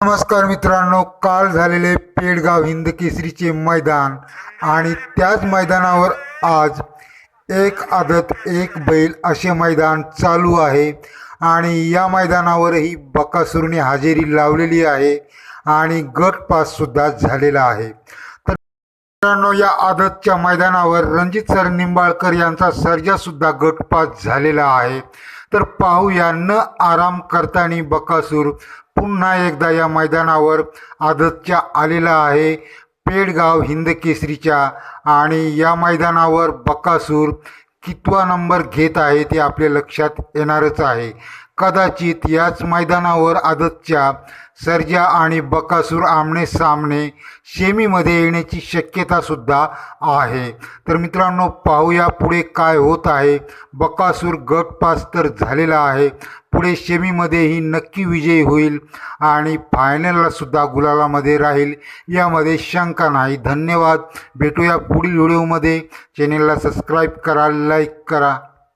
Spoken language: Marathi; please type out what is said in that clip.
नमस्कार मित्रांनो काल झालेले पेडगाव हिंद केसरीचे मैदान आणि त्याच मैदानावर आज एक आदत एक बैल असे मैदान चालू आहे. आणि या मैदानावरही बकासूरने हजेरी लावलेली आहे आणि गट पाससुद्धा झालेला आहे. तर मित्रांनो या आदतच्या मैदानावर रणजित सर निंबाळकर यांचा सर्जासुद्धा गट पास झालेला आहे. तर पाहूया न आराम करताना बकासूर पुन्हा एकदा या मैदानावर आदतच्या आलेला आहे. पेडगाव हिंद केसरीच्या आणि या मैदानावर बकासूर कितवा नंबर घेत आहे ते आपल्या लक्षात येणारच आहे. कदाचित याच मैदानावर आदतच्या सर्जा आणि बकासूर आमने सामने शेमीमध्ये येण्याची शक्यतासुद्धा आहे. तर मित्रांनो पाहूया पुढे काय होत आहे. बकासूर गट पास तर झालेला आहे. पुढे शेमीमध्येही नक्की विजयी होईल आणि फायनललासुद्धा गुलालामध्ये राहील. यामध्ये शंका नाही. धन्यवाद. भेटूया पुढील व्हिडिओमध्ये. चॅनेलला सबस्क्राईब करा लाईक करा.